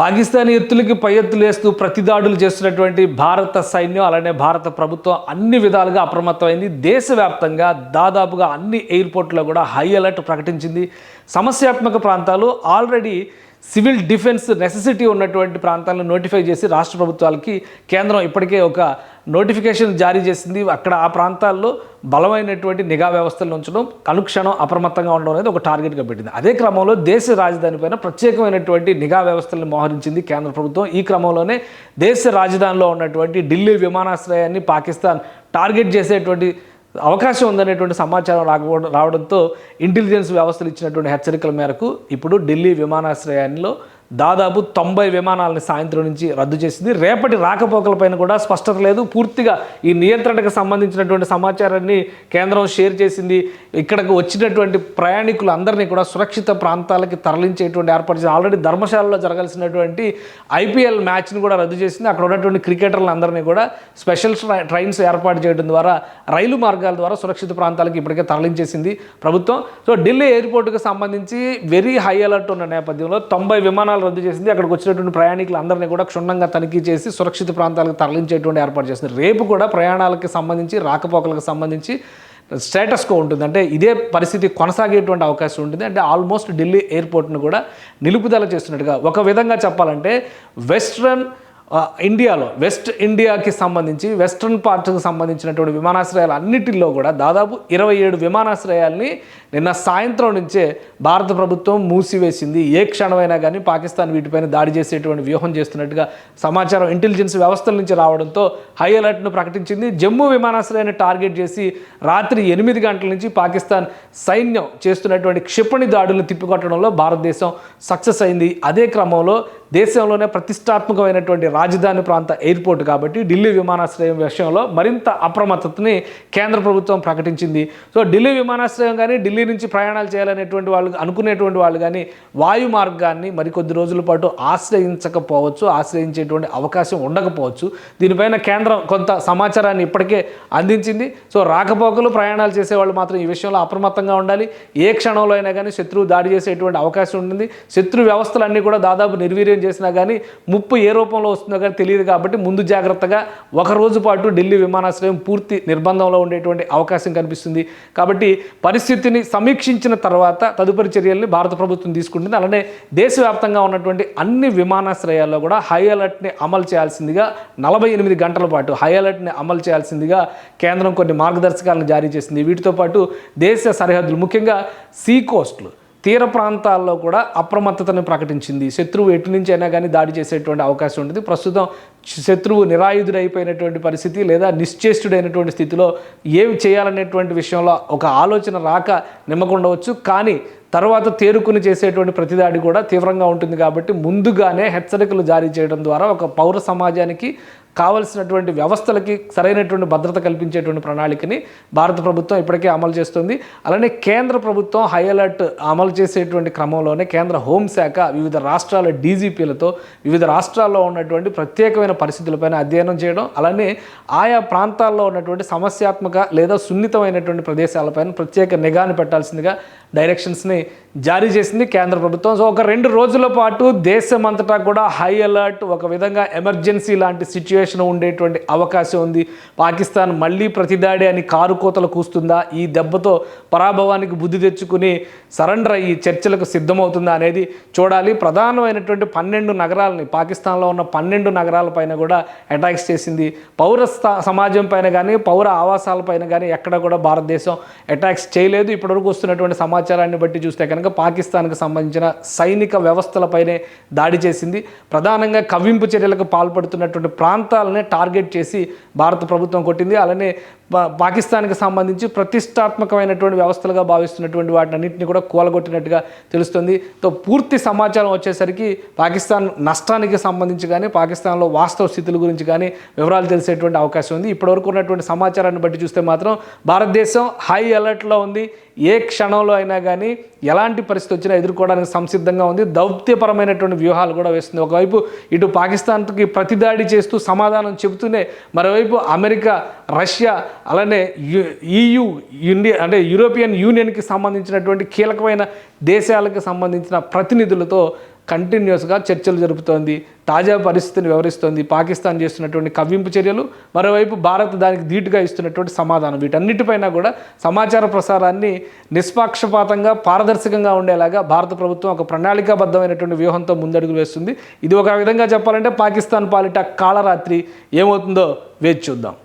పాకిస్తానీ ఎత్తులకి పై ఎత్తులు వేస్తూ ప్రతిదాడులు చేస్తున్నటువంటి భారత సైన్యం అలానే భారత ప్రభుత్వం అన్ని విధాలుగా అప్రమత్తమైంది. దేశవ్యాప్తంగా దాదాపుగా అన్ని ఎయిర్పోర్ట్లో కూడా హై అలర్ట్ ప్రకటించింది. సమస్యాత్మక ప్రాంతాలు ఆల్రెడీ సివిల్ డిఫెన్స్ నెసెసిటీ ఉన్నటువంటి ప్రాంతాలను నోటిఫై చేసి రాష్ట్ర ప్రభుత్వాలకి కేంద్రం ఇప్పటికే ఒక నోటిఫికేషన్ జారీ చేసింది. అక్కడ ఆ ప్రాంతాల్లో బలమైనటువంటి నిఘా వ్యవస్థలు ఉంచడం అనుక్షణం అప్రమత్తంగా ఉండడం అనేది ఒక టార్గెట్గా పెట్టింది. అదే క్రమంలో దేశ రాజధాని పైన ప్రత్యేకమైనటువంటి నిఘా వ్యవస్థలను మోహరించింది కేంద్ర ప్రభుత్వం. ఈ క్రమంలోనే దేశ రాజధానిలో ఉన్నటువంటి ఢిల్లీ విమానాశ్రయాన్ని పాకిస్తాన్ టార్గెట్ చేసేటువంటి అవకాశం ఉందనేటువంటి సమాచారం రాకపోవడం రావడంతో ఇంటెలిజెన్స్ వ్యవస్థలు ఇచ్చినటువంటి హెచ్చరికల మేరకు ఇప్పుడు ఢిల్లీ విమానాశ్రయాల్లో దాదాపు తొంభై విమానాలను సాయంత్రం నుంచి రద్దు చేసింది. రేపటి రాకపోకలపైన కూడా స్పష్టత లేదు. పూర్తిగా ఈ నియంత్రణకు సంబంధించినటువంటి సమాచారాన్ని కేంద్రం షేర్ చేసింది. ఇక్కడకు వచ్చినటువంటి ప్రయాణికులందరినీ కూడా సురక్షిత ప్రాంతాలకి తరలించేటువంటి ఏర్పాటు చేసింది. ఆల్రెడీ ధర్మశాలలో జరగాల్సినటువంటి ఐపీఎల్ మ్యాచ్ని కూడా రద్దు చేసింది. అక్కడ ఉన్నటువంటి క్రికెటర్లందరినీ కూడా స్పెషల్ ట్రైన్స్ ఏర్పాటు చేయడం ద్వారా రైలు మార్గాల ద్వారా సురక్షిత ప్రాంతాలకు ఇప్పటికే తరలించేసింది ప్రభుత్వం. సో ఢిల్లీ ఎయిర్పోర్ట్కి సంబంధించి వెరీ హై అలర్ట్ ఉన్న నేపథ్యంలో తొంభై విమానాలు రద్దు చేసింది. అక్కడికి వచ్చినటువంటి ప్రయాణికులందరినీ కూడా క్షుణ్ణంగా తనిఖీ చేసి సురక్షిత ప్రాంతాలకు తరలించేటువంటి ఏర్పాటు చేసింది. రేపు కూడా ప్రయాణాలకు సంబంధించి రాకపోకలకు సంబంధించి స్టేటస్ కో ఉంటుంది. అంటే ఇదే పరిస్థితి కొనసాగేటువంటి అవకాశం ఉంటుంది. అంటే ఆల్మోస్ట్ ఢిల్లీ ఎయిర్పోర్ట్ను కూడా నిలుపుదల చేస్తున్నట్టుగా ఒక విధంగా చెప్పాలంటే వెస్ట్రన్ ఇండియాలో వెస్ట్ ఇండియాకి సంబంధించి వెస్ట్రన్ పార్ట్కి సంబంధించినటువంటి విమానాశ్రయాలు అన్నిటిలో కూడా దాదాపు ఇరవై ఏడు విమానాశ్రయాల్ని నిన్న సాయంత్రం నుంచే భారత ప్రభుత్వం మూసివేసింది. ఏ క్షణమైనా కానీ పాకిస్తాన్ వీటిపైన దాడి చేసేటువంటి వ్యూహం చేస్తున్నట్టుగా సమాచారం ఇంటెలిజెన్స్ వ్యవస్థల నుంచి రావడంతో హై అలర్ట్ను ప్రకటించింది. జమ్మూ విమానాశ్రయాన్ని టార్గెట్ చేసి రాత్రి ఎనిమిది గంటల నుంచి పాకిస్తాన్ సైన్యం చేస్తున్నటువంటి క్షిపణి దాడులను తిప్పికొట్టడంలో భారతదేశం సక్సెస్ అయింది. అదే క్రమంలో దేశంలోనే ప్రతిష్టాత్మకమైనటువంటి రాజధాని ప్రాంత ఎయిర్పోర్ట్ కాబట్టి ఢిల్లీ విమానాశ్రయం విషయంలో మరింత అప్రమత్తతని కేంద్ర ప్రభుత్వం ప్రకటించింది. సో ఢిల్లీ విమానాశ్రయం కానీ ఢిల్లీ నుంచి ప్రయాణాలు చేయాలనేటువంటి వాళ్ళు అనుకునేటువంటి వాళ్ళు కానీ వాయు మార్గాన్ని మరికొద్ది రోజుల పాటు ఆశ్రయించకపోవచ్చు ఆశ్రయించేటువంటి అవకాశం ఉండకపోవచ్చు. దీనిపైన కేంద్రం కొంత సమాచారాన్ని ఇప్పటికే అందించింది. సో రాకపోకలు ప్రయాణాలు చేసేవాళ్ళు మాత్రం ఈ విషయంలో అప్రమత్తంగా ఉండాలి. ఏ క్షణంలో అయినా కానీ శత్రువు దాడి చేసేటువంటి అవకాశం ఉంటుంది. శత్రు వ్యవస్థలన్నీ కూడా దాదాపు నిర్వీర్యం చేసినా కానీ ముప్పు ఏ రూపంలో వస్తుందో కానీ తెలియదు కాబట్టి ముందు జాగ్రత్తగా ఒక రోజు పాటు ఢిల్లీ విమానాశ్రయం పూర్తి నిర్బంధంలో ఉండేటువంటి అవకాశం కనిపిస్తుంది. కాబట్టి పరిస్థితిని సమీక్షించిన తర్వాత తదుపరి చర్యల్ని భారత ప్రభుత్వం తీసుకుంటుంది. అలానే దేశవ్యాప్తంగా ఉన్నటువంటి అన్ని విమానాశ్రయాల్లో కూడా హై అలర్ట్ని అమలు చేయాల్సిందిగా నలభై ఎనిమిది గంటల పాటు హై అలర్ట్ని అమలు చేయాల్సిందిగా కేంద్రం కొన్ని మార్గదర్శకాలను జారీ చేసింది. వీటితో పాటు దేశ సరిహద్దులు ముఖ్యంగా సీ కోస్ట్లు తీర ప్రాంతాల్లో కూడా అప్రమత్తతను ప్రకటించింది. శత్రువు ఎటు నుంచి అయినా కానీ దాడి చేసేటువంటి అవకాశం ఉంటుంది. ప్రస్తుతం శత్రువు నిరాయుధుడైపోయినటువంటి పరిస్థితి లేదా నిశ్చేష్టుడైనటువంటి స్థితిలో ఏమి చేయాలనేటువంటి విషయంలో ఒక ఆలోచన రాక నిమ్మకుండవచ్చు కానీ తర్వాత తేరుకుని చేసేటువంటి ప్రతిదాడి కూడా తీవ్రంగా ఉంటుంది కాబట్టి ముందుగానే హెచ్చరికలు జారీ చేయడం ద్వారా ఒక పౌర సమాజానికి కావలసినటువంటి వ్యవస్థలకి సరైనటువంటి భద్రత కల్పించేటువంటి ప్రణాళికని భారత ప్రభుత్వం ఇప్పటికే అమలు చేస్తుంది. అలానే కేంద్ర ప్రభుత్వం హై అలర్ట్ అమలు చేసేటువంటి క్రమంలోనే కేంద్ర హోంశాఖ వివిధ రాష్ట్రాల డీజీపీలతో వివిధ రాష్ట్రాల్లో ఉన్నటువంటి ప్రత్యేకమైన పరిస్థితులపైన అధ్యయనం చేయడం అలానే ఆయా ప్రాంతాల్లో ఉన్నటువంటి సమస్యాత్మక లేదా సున్నితమైనటువంటి ప్రదేశాలపైన ప్రత్యేక నిఘాను పెట్టాల్సిందిగా డైరెక్షన్స్ని జారీ చేసింది కేంద్ర ప్రభుత్వం. సో ఒక రెండు రోజుల పాటు దేశమంతటా కూడా హై అలర్ట్ ఒక విధంగా ఎమర్జెన్సీ లాంటి సిచ్యువేషన్ ఉండేటువంటి అవకాశం ఉంది. పాకిస్తాన్ మళ్ళీ ప్రతిదాడి అని కారు కోతలు కూస్తుందా? ఈ దెబ్బతో పరాభవానికి బుద్ధి తెచ్చుకుని సరెండర్ అయ్యి చర్చలకు సిద్ధమవుతుందా అనేది చూడాలి. ప్రధానమైనటువంటి పన్నెండు నగరాలని పాకిస్తాన్లో ఉన్న పన్నెండు నగరాలపైన కూడా అటాక్స్ చేసింది. పౌర స్థా- సమాజం పైన కానీ పౌర ఆవాసాలపైన కానీ ఎక్కడ కూడా భారతదేశం అటాక్స్ చేయలేదు. ఇప్పటివరకు వస్తున్నటువంటి సమాచారాన్ని బట్టి చూస్తే కనుక పాకిస్తాన్కి సంబంధించిన సైనిక వ్యవస్థలపైనే దాడి చేసింది. ప్రధానంగా కవ్వింపు చర్యలకు పాల్పడుతున్నటువంటి ప్రాంతాలనే టార్గెట్ చేసి భారత ప్రభుత్వం కొట్టింది. అలానే పాకిస్తాన్కి సంబంధించి ప్రతిష్టాత్మకమైనటువంటి వ్యవస్థలుగా భావిస్తున్నటువంటి వాటిని అన్నింటినీ కూడా కూలగొట్టినట్టుగా తెలుస్తుంది. తో పూర్తి సమాచారం వచ్చేసరికి పాకిస్తాన్ నష్టానికి సంబంధించి కానీ పాకిస్తాన్లో వాస్తవ స్థితుల గురించి కానీ వివరాలు తెలిసేటువంటి అవకాశం ఉంది. ఇప్పటివరకు ఉన్నటువంటి సమాచారాన్ని బట్టి చూస్తే మాత్రం భారతదేశం హై అలర్ట్లో ఉంది. ఏ క్షణంలో అయినా కానీ ఎలాంటి పరిస్థితి వచ్చినా ఎదుర్కోవడానికి సంసిద్ధంగా ఉంది. దౌత్యపరమైనటువంటి వ్యూహాలు కూడా వేస్తుంది. ఒకవైపు ఇటు పాకిస్తాన్కి ప్రతిదాడి చేస్తూ సమాధానం చెబుతూనే మరోవైపు అమెరికా రష్యా అలానే ఈయు ఇండియా అంటే యూరోపియన్ యూనియన్కి సంబంధించినటువంటి కీలకమైన దేశాలకు సంబంధించిన ప్రతినిధులతో కంటిన్యూస్గా చర్చలు జరుపుతోంది తాజా పరిస్థితిని వివరిస్తోంది పాకిస్తాన్ చేస్తున్నటువంటి కవ్వింపు చర్యలు మరోవైపు భారత్ దానికి ధీటుగా ఇస్తున్నటువంటి సమాధానం. వీటన్నిటిపైన కూడా సమాచార ప్రసారాన్ని నిష్పాక్షపాతంగా పారదర్శకంగా ఉండేలాగా భారత ప్రభుత్వం ఒక ప్రణాళికాబద్ధమైనటువంటి వ్యూహంతో ముందడుగులు వేస్తుంది. ఇది ఒక విధంగా చెప్పాలంటే పాకిస్తాన్ పాలిట కాళరాత్రి ఏమవుతుందో వేచి చూద్దాం.